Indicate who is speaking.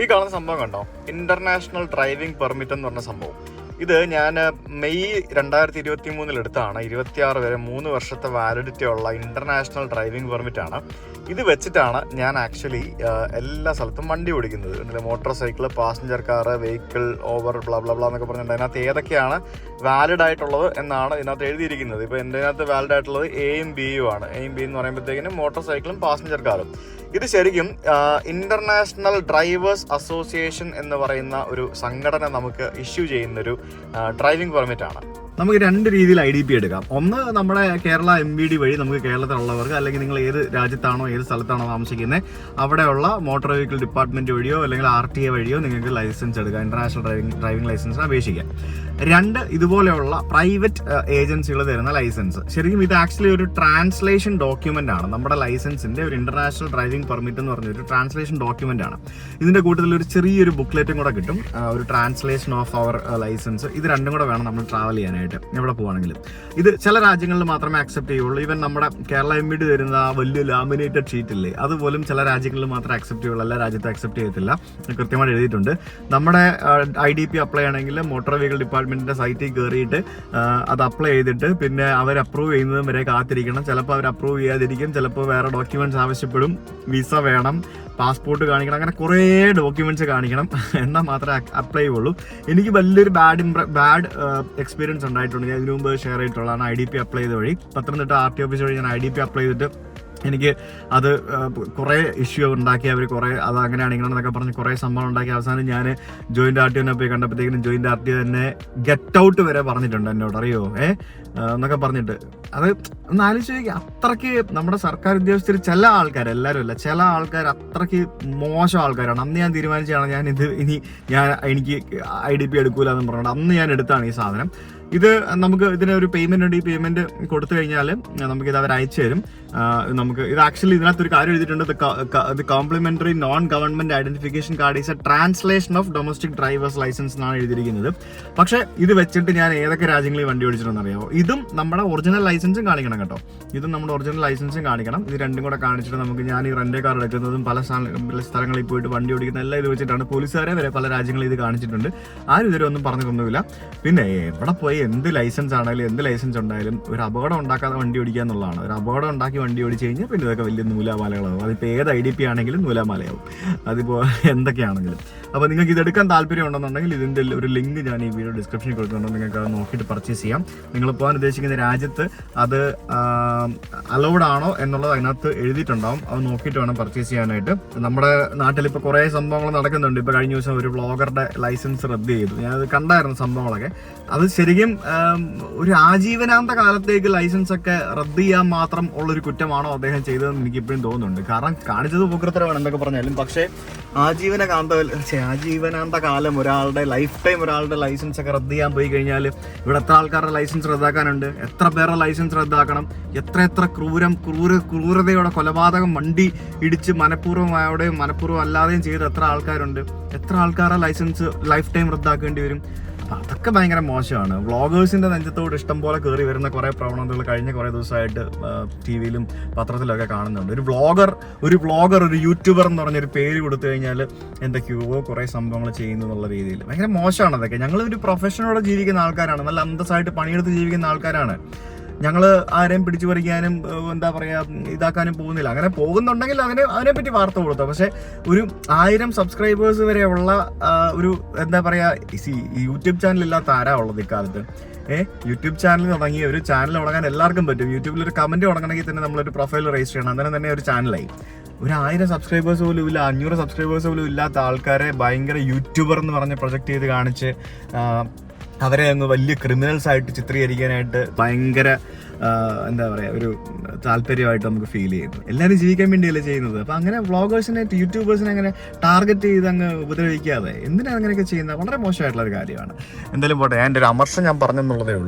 Speaker 1: ഈ കാണുന്ന സംഭവം കണ്ടോ? ഇന്റർനാഷണൽ ഡ്രൈവിംഗ് പെർമിറ്റ് എന്ന് പറഞ്ഞ സംഭവം. ഇത് ഞാൻ മെയ് രണ്ടായിരത്തി ഇരുപത്തി മൂന്നിൽ എടുത്താണ് ഇരുപത്തിയാറ് വരെ മൂന്ന് വർഷത്തെ വാലിഡിറ്റി ഉള്ള ഇന്റർനാഷണൽ ഡ്രൈവിംഗ് പെർമിറ്റ് ആണ്. ഇത് വെച്ചിട്ടാണ് ഞാൻ ആക്ച്വലി എല്ലാ സ്ഥലത്തും വണ്ടി ഓടിക്കുന്നത്. Motor cycle passenger car vehicle over bla bla bla എന്നൊക്കെ പറഞ്ഞിട്ടുണ്ട്. അതിനകത്ത് ഏതൊക്കെയാണ് വാലിഡ് ആയിട്ടുള്ളത് എന്നാണ് ഇതിനകത്ത് എഴുതിയിരിക്കുന്നത്. ഇപ്പോൾ എന്റെ അതിനകത്ത് വാലിഡ് ആയിട്ടുള്ളത് എയും ബിയും ആണ്. എയും ബി എന്ന് പറയുമ്പോഴത്തേക്കിനും മോട്ടോർ സൈക്കിളും പാസഞ്ചർ കാറും ഇത് ശരിക്കും ഇന്റർനാഷണൽ ഡ്രൈവേഴ്സ് അസോസിയേഷൻ എന്ന് പറയുന്ന ഒരു സംഘടന നമുക്ക് ഇഷ്യൂ ചെയ്യുന്നൊരു ഡ്രൈവിംഗ് പെർമിറ്റ് ആണ്. നമുക്ക് രണ്ട് രീതിയിൽ ഐ ഡി പി എടുക്കാം. ഒന്ന് നമ്മുടെ കേരള എം ബി ഡി വഴി നമുക്ക് കേരളത്തിലുള്ളവർക്ക് അല്ലെങ്കിൽ നിങ്ങൾ ഏത് രാജ്യത്താണോ ഏത് സ്ഥലത്താണോ താമസിക്കുന്നത് അവിടെയുള്ള മോട്ടോർ വെഹിക്കിൾ ഡിപ്പാർട്ട്മെന്റ് വഴിയോ അല്ലെങ്കിൽ ആർ ടി എ വഴിയോ നിങ്ങൾക്ക് ലൈസൻസ് എടുക്കാം. ഇന്റർനാഷണൽ ഡ്രൈവിംഗ് ഡ്രൈവിംഗ് ലൈസൻസിന് അപേക്ഷിക്കാം. രണ്ട് ഇതുപോലെയുള്ള പ്രൈവറ്റ് ഏജൻസികൾ തരുന്ന ലൈസൻസ് ശരിക്കും ഇത് ആക്ച്വലി ഒരു ട്രാൻസ്ലേഷൻ ഡോക്യുമെന്റ് ആണ്. നമ്മുടെ ലൈസൻസിന്റെ ഒരു ഇന്റർനാഷണൽ ഡ്രൈവിംഗ് പെർമിറ്റ് എന്ന് പറഞ്ഞ ഒരു ട്രാൻസ്ലേഷൻ ഡോക്യുമെന്റ് ആണ്. ഇതിന്റെ കൂട്ടത്തിൽ ഒരു ചെറിയൊരു ബുക്ക്ലെറ്റും കൂടെ കിട്ടും. ഒരു ട്രാൻസ്ലേഷൻ ഓഫ് അവർ ലൈസൻസ് ഇത് രണ്ടും കൂടെ വേണം നമ്മൾ ട്രാവൽ ചെയ്യാനായിട്ട്. എവിടെ പോവാണെങ്കിലും. ഇത് ചില രാജ്യങ്ങളിൽ മാത്രമേ അക്സെപ്റ്റ് ചെയ്യുള്ളൂ. ഈവൻ നമ്മുടെ കേരള എം ബിഡ് തരുന്ന ആ വലിയ ലാമിനേറ്റഡ് ഷീറ്റ് ഇല്ലേ അതുപോലും ചില രാജ്യങ്ങളിൽ മാത്രമേ അക്സെപ്റ്റ് ചെയ്യുള്ളൂ. എല്ലാ രാജ്യത്തും അക്സെപ്റ്റ് ചെയ്യത്തില്ല. കൃത്യമായിട്ട് എഴുതിയിട്ടുണ്ട്. നമ്മുടെ ഐ ഡി പി അപ്ലൈ ആണെങ്കിൽ മോട്ടോർ വെഹിക്കിൾ ഡിപ്പാർട്ട്മെന്റിന്റെ സൈറ്റിൽ കയറിയിട്ട് അത് അപ്ലൈ ചെയ്തിട്ട് പിന്നെ അവർ അപ്രൂവ് ചെയ്യുന്നതും വരെ കാത്തിരിക്കണം. ചിലപ്പോൾ അവർ അപ്രൂവ് ചെയ്യാതിരിക്കും. ചിലപ്പോൾ വേറെ ഡോക്യുമെന്റ്സ് ആവശ്യപ്പെടും. വിസ വേണം. പാസ്പോർട്ട് കാണിക്കണം. അങ്ങനെ കുറേ ഡോക്യുമെന്റ്സ് കാണിക്കണം. എന്നാൽ മാത്രമേ അപ്ലൈ ചെയ്യുള്ളൂ. എനിക്ക് വലിയൊരു ബാഡ് ബാഡ് എക്സ്പീരിയൻസ് ഉണ്ടായിട്ടുണ്ട്. ഞാൻ ഇതിനു മുമ്പ് ഷെയർ ചെയ്തിട്ടുള്ളതാണ് ഐ ഡി പി അപ്ലൈ ചെയ്ത വഴി. പത്തനംതിട്ട ആർ ടി ഓഫീസ് വഴി ഞാൻ ഐ ഡി പി അപ്ലൈ ചെയ്തിട്ട് എനിക്ക് അത് കുറേ ഇഷ്യൂ ഉണ്ടാക്കി. അവർ കുറേ അത് അങ്ങനെയാണ് ഇങ്ങനെയാണെന്നൊക്കെ പറഞ്ഞ് കുറേ സംഭവം ഉണ്ടാക്കി. അവസാനം ഞാൻ ജോയിന്റ് ആർ ടി ഒനെ പോയി കണ്ടപ്പോഴത്തേക്കും ജോയിന്റ് ആർ ടി തന്നെ ഗെറ്റ് ഔട്ട് വരെ പറഞ്ഞിട്ടുണ്ട് എന്നോട്. അറിയോ? ഏ? എന്നൊക്കെ പറഞ്ഞിട്ട്. അത് ഒന്ന് ആലോചിച്ച് അത്രയ്ക്ക് നമ്മുടെ സർക്കാർ ഉദ്യോഗസ്ഥർ ചില ആൾക്കാർ എല്ലാവരും അല്ല ചില ആൾക്കാർ അത്രയ്ക്ക് മോശം ആൾക്കാരാണ്. അന്ന് ഞാൻ തീരുമാനിച്ചാണ് ഞാൻ ഇത് ഇനി ഞാൻ എനിക്ക് ഐ ഡി പി എടുക്കൂല എന്ന് പറഞ്ഞിട്ട് അന്ന് ഞാൻ എടുത്താണ് ഈ സാധനം. ഇത് നമുക്ക് ഇതിന് ഒരു പേയ്മെന്റ് ഉണ്ട്. ഈ പേയ്മെന്റ് കൊടുത്തു കഴിഞ്ഞാൽ നമുക്ക് ഇത് അവർ അയച്ചു തരും. നമുക്ക് ഇത് ആക്ച്വലി ഇതിനകത്ത് ഒരു കാര്യം എഴുതിയിട്ടുണ്ട്. Complimentary non government identification card is a translation of domestic driver's licence എന്നാണ് എഴുതിയിരിക്കുന്നത്. പക്ഷേ ഇത് വെച്ചിട്ട് ഞാൻ ഏതൊക്കെ രാജ്യങ്ങളിൽ വണ്ടി ഓടിച്ചിട്ടുണ്ടെന്ന് അറിയാമോ ഇതും നമ്മുടെ ഒറിജിനൽ ലൈസൻസും കാണിക്കണം കേട്ടോ. ഇതും നമ്മുടെ ഒറിജിനൽ ലൈസൻസും കാണിക്കണം. ഇത് രണ്ടും കൂടെ കാണിച്ചിട്ട് നമുക്ക് ഞാൻ ഈ റെന്റ് കാർ എടുക്കുന്നതും പല സ്ഥലങ്ങളിൽ പോയിട്ട് വണ്ടി ഓടിക്കുന്ന എല്ലാം ഇത് വെച്ചിട്ടാണ് പോലീസുകാരെ വരെ പല രാജ്യങ്ങളിൽ ഇത് കാണിച്ചിട്ടുണ്ട്. ആരും ഇതുവരെ ഒന്നും പറഞ്ഞിട്ടൊന്നുമില്ല. പിന്നെ എവിടെ പോയി? എന്ത് ലൈസൻസ് ആണെങ്കിലും എന്ത് ലൈസൻസ് ഉണ്ടായാലും ഒരു അപകടം ഉണ്ടാക്കാതെ വണ്ടി ഓടിക്കുക എന്നുള്ളതാണ്. ഒരു അപകടം ഉണ്ടാക്കി വണ്ടി ഓടിച്ചു കഴിഞ്ഞാൽ പിന്നെ ഇതൊക്കെ വലിയ നൂലാമാലകളാവും. അതിപ്പോൾ ഏത് ഐ ഡി പി ആണെങ്കിലും നൂലാമാലയാവും. അതിപ്പോൾ എന്തൊക്കെയാണെങ്കിലും. അപ്പോൾ നിങ്ങൾക്ക് ഇത് എടുക്കാൻ താല്പര്യം ഉണ്ടെന്നുണ്ടെങ്കിൽ ഇതിന്റെ ഒരു ലിങ്ക് ഞാൻ ഈ വീഡിയോ ഡിസ്ക്രിപ്ഷനിൽ കൊടുക്കുന്നുണ്ട്. നിങ്ങൾക്ക് അത് നോക്കിയിട്ട് പർച്ചേസ് ചെയ്യാം. നിങ്ങൾ പോകാൻ ഉദ്ദേശിക്കുന്ന രാജ്യത്ത് അത് അലൗഡ് ആണോ എന്നുള്ളത് അതിനകത്ത് എഴുതിയിട്ടുണ്ടാവും. അത് നോക്കിയിട്ട് വേണം പർച്ചേസ് ചെയ്യാനായിട്ട്. നമ്മുടെ നാട്ടിൽ ഇപ്പോൾ കുറേ സംഭവങ്ങൾ നടക്കുന്നുണ്ട്. ഇപ്പോൾ കഴിഞ്ഞ ദിവസം ഒരു ബ്ലോഗറുടെ ലൈസൻസ് റദ്ദ് ചെയ്തു. ഞാനത് കണ്ടായിരുന്നു സംഭവങ്ങളൊക്കെ. അത് ശരിക്കും ആം, ഒരു ആജീവനാന്ത കാലത്തേക്ക് ലൈസൻസ് ഒക്കെ റദ്ദ് ചെയ്യാൻ മാത്രം ഉള്ളൊരു കുറ്റമാണോ അദ്ദേഹം ചെയ്തതെന്ന് എനിക്ക് ഇപ്പോഴും തോന്നുന്നുണ്ട്. കാരണം കാണിച്ചത് ഉപകൃതമാണ് എന്തൊക്കെ പറഞ്ഞാലും. പക്ഷേ ആജീവന കാന്ത ആജീവനാന്ത കാലം ഒരാളുടെ ലൈഫ് ടൈം ഒരാളുടെ ലൈസൻസ് ഒക്കെ റദ്ദ് ചെയ്യാൻ പോയി കഴിഞ്ഞാൽ ഇവിടെ എത്ര ആൾക്കാരുടെ ലൈസൻസ് റദ്ദാക്കാനുണ്ട്? എത്ര പേരുടെ ലൈസൻസ് റദ്ദാക്കണം? എത്ര എത്ര ക്രൂരം ക്രൂര ക്രൂരതയോടെ കൊലപാതകം വണ്ടി ഇടിച്ച് മനഃപൂർവമായോടെയും മനഃപൂർവം അല്ലാതെയും ചെയ്ത് എത്ര ആൾക്കാരുണ്ട്? എത്ര ആൾക്കാരുടെ ലൈസൻസ് ലൈഫ് ടൈം റദ്ദാക്കേണ്ടി വരും? അതൊക്കെ ഭയങ്കര മോശമാണ്. വ്ളോഗേഴ്സിന്റെ നെഞ്ചത്തോട് ഇഷ്ടം പോലെ കയറി വരുന്ന കുറേ പ്രവണതകൾ കഴിഞ്ഞ കുറേ ദിവസമായിട്ട് ടി വിയിലും പത്രത്തിലൊക്കെ കാണുന്നുണ്ട്. ഒരു വ്ളോഗർ ഒരു വ്ളോഗർ ഒരു യൂട്യൂബർ എന്ന് പറഞ്ഞൊരു പേര് കൊടുത്തു കഴിഞ്ഞാൽ എന്തൊക്കെയോ കുറേ സംഭവങ്ങൾ ചെയ്യുന്നു എന്നുള്ള രീതിയിൽ. ഭയങ്കര മോശമാണ് അതൊക്കെ. ഞങ്ങളൊരു പ്രൊഫഷനോടെ ജീവിക്കുന്ന ആൾക്കാരാണ്. നല്ല അന്തസ്സായിട്ട് പണിയെടുത്ത് ജീവിക്കുന്ന ആൾക്കാരാണ്. ഞങ്ങൾ ആരെയും പിടിച്ചു പറിക്കാനും എന്താ പറയുക ഇതാക്കാനും പോകുന്നില്ല. അങ്ങനെ പോകുന്നുണ്ടെങ്കിൽ അതിനെ അതിനെപ്പറ്റി വാർത്ത കൊടുത്തു. പക്ഷേ ഒരു ആയിരം സബ്സ്ക്രൈബേഴ്സ് വരെ ഉള്ള ഒരു എന്താ പറയുക ഈ യൂട്യൂബ് ചാനൽ ഇല്ലാത്ത ആരാ ഉള്ളത് ഇക്കാലത്ത്? ഏഹ് യൂട്യൂബ് ചാനൽ തുടങ്ങി ഒരു ചാനൽ തുടങ്ങാൻ എല്ലാവർക്കും പറ്റും. യൂട്യൂബിൽ ഒരു കമന്റ് തുടങ്ങണമെങ്കിൽ തന്നെ നമ്മളൊരു പ്രൊഫൈൽ രജിസ്റ്റർ ചെയ്യണം. അങ്ങനെ തന്നെ ഒരു ചാനലായി ഒരു ആയിരം സബ്സ്ക്രൈബേഴ്സ് പോലും ഇല്ല അഞ്ഞൂറ് സബ്സ്ക്രൈബേഴ്സ് പോലും ഇല്ലാത്ത ആൾക്കാരെ ഭയങ്കര യൂട്യൂബർ എന്ന് പറഞ്ഞ് പ്രൊജക്ട് ചെയ്ത് കാണിച്ച് അവരെ അങ്ങ് വലിയ ക്രിമിനൽസ് ആയിട്ട് ചിത്രീകരിക്കാനായിട്ട് ഭയങ്കര എന്താ പറയാ ഒരു താല്പര്യമായിട്ട് നമുക്ക് ഫീൽ ചെയ്യുന്നു. എല്ലാവരും ജീവിക്കാൻ വേണ്ടിയല്ലേ ചെയ്യുന്നത്. അപ്പൊ അങ്ങനെ വ്ളോഗേഴ്സിനെ യൂട്യൂബേഴ്സിനെ അങ്ങനെ ടാർഗറ്റ് ചെയ്ത് അങ്ങ് ഉപദ്രവിക്കാതെ എന്തിനാ അങ്ങനെയൊക്കെ ചെയ്യുന്നത്? വളരെ മോശമായിട്ടുള്ള ഒരു കാര്യമാണ്. എന്തായാലും പോട്ടെ എന്റെ ഒരു അമർഷം ഞാൻ പറഞ്ഞെന്നുള്ളതേ ഉള്ളൂ.